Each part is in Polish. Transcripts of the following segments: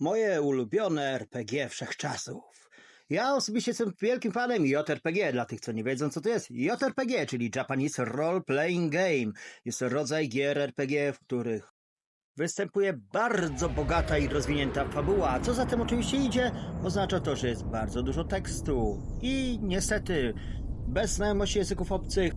Moje ulubione RPG wszechczasów. Ja osobiście jestem wielkim fanem JRPG, dla tych, co nie wiedzą, co to jest. JRPG, czyli Japanese Role Playing Game. Jest to rodzaj gier RPG, w których występuje bardzo bogata i rozwinięta fabuła. Co za tym oczywiście idzie, oznacza to, że jest bardzo dużo tekstu. I niestety, bez znajomości języków obcych,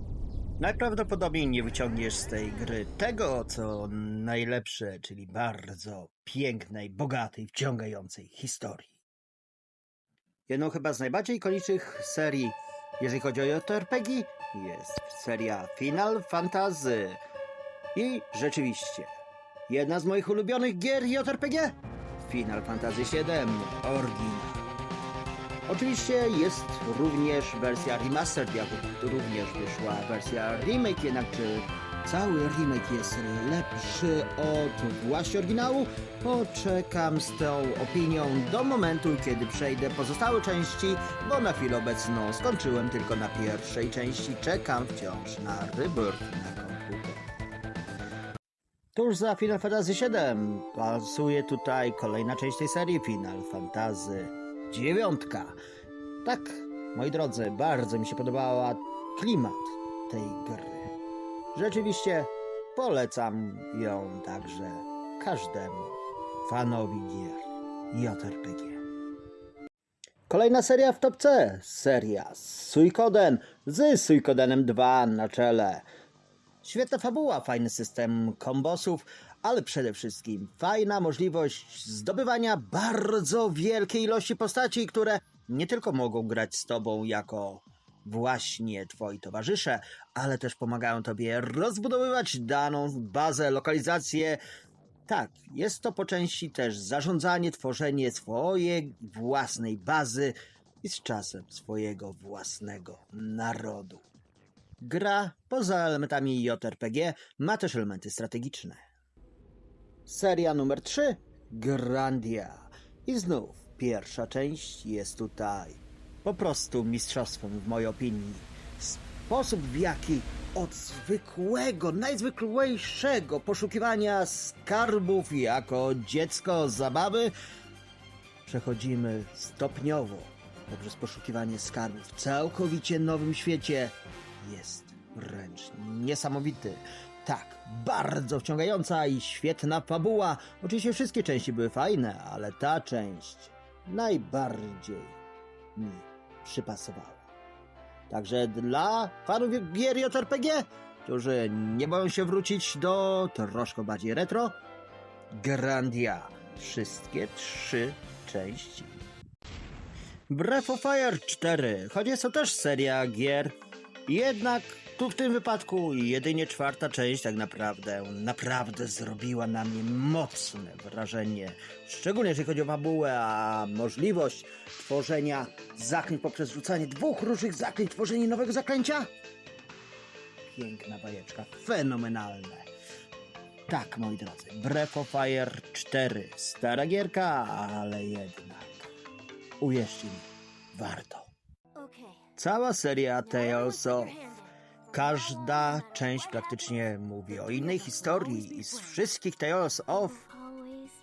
najprawdopodobniej nie wyciągniesz z tej gry tego, co najlepsze, czyli bardzo pięknej, bogatej, wciągającej historii. Jedną chyba z najbardziej ikonicznych serii, jeżeli chodzi o JRPG, jest seria Final Fantasy. I rzeczywiście, jedna z moich ulubionych gier JRPG Final Fantasy VII Original. Oczywiście jest również wersja remastered, jak również wyszła wersja remake, jednakże cały remake jest lepszy od właśnie oryginału. Poczekam z tą opinią do momentu, kiedy przejdę pozostałe części, bo na chwilę obecną skończyłem tylko na pierwszej części. Czekam wciąż na rebirth na komputer. Tuż za Final Fantasy VII pasuje tutaj kolejna część tej serii Final Fantasy IX. Tak, moi drodzy, bardzo mi się podobała klimat tej gry. Rzeczywiście polecam ją także każdemu fanowi gier JRPG. Kolejna seria w topce, seria z Suikoden, z Suikodenem 2 na czele. Świetna fabuła, fajny system kombosów, ale przede wszystkim fajna możliwość zdobywania bardzo wielkiej ilości postaci, które nie tylko mogą grać z tobą jako właśnie twoi towarzysze, ale też pomagają tobie rozbudowywać daną bazę, lokalizację. Tak, jest to po części też zarządzanie, tworzenie swojej własnej bazy i z czasem swojego własnego narodu. Gra poza elementami JRPG ma też elementy strategiczne. Seria numer 3 Grandia. I znów pierwsza część jest tutaj po prostu mistrzostwem w mojej opinii. Sposób w jaki od zwykłego, najzwyklejszego poszukiwania skarbów jako dziecko zabawy przechodzimy stopniowo poprzez poszukiwanie skarbów w całkowicie nowym świecie jest wręcz niesamowity. Tak, bardzo wciągająca i świetna fabuła. Oczywiście wszystkie części były fajne, ale ta część najbardziej mi przypasowała. Także dla fanów gier JRPG, którzy nie boją się wrócić do troszkę bardziej retro, Grandia. Wszystkie trzy części. Breath of Fire 4, choć jest to też seria gier, jednak tu w tym wypadku jedynie czwarta część tak naprawdę, naprawdę zrobiła na mnie mocne wrażenie. Szczególnie jeżeli chodzi o fabułę, a możliwość tworzenia zaklęć poprzez rzucanie dwóch różnych zaklęć, tworzenie nowego zaklęcia. Piękna bajeczka, fenomenalne. Tak, moi drodzy, Breath of Fire 4, stara gierka, ale jednak, uwierzcie mi, warto. Cała seria Tales of Każda część praktycznie mówi o innej historii i z wszystkich Tales of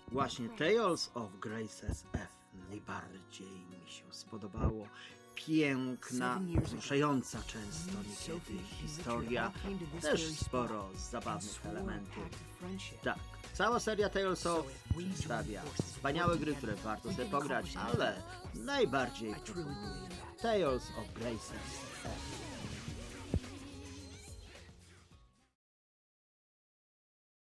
właśnie Tales of Graces F najbardziej mi się spodobało. Piękna, wzruszająca często niekiedy historia, też sporo zabawnych elementów. Tak, cała seria Tales of przedstawia wspaniałe gry, które warto sobie pograć, ale najbardziej proponuję Tales of Graces F.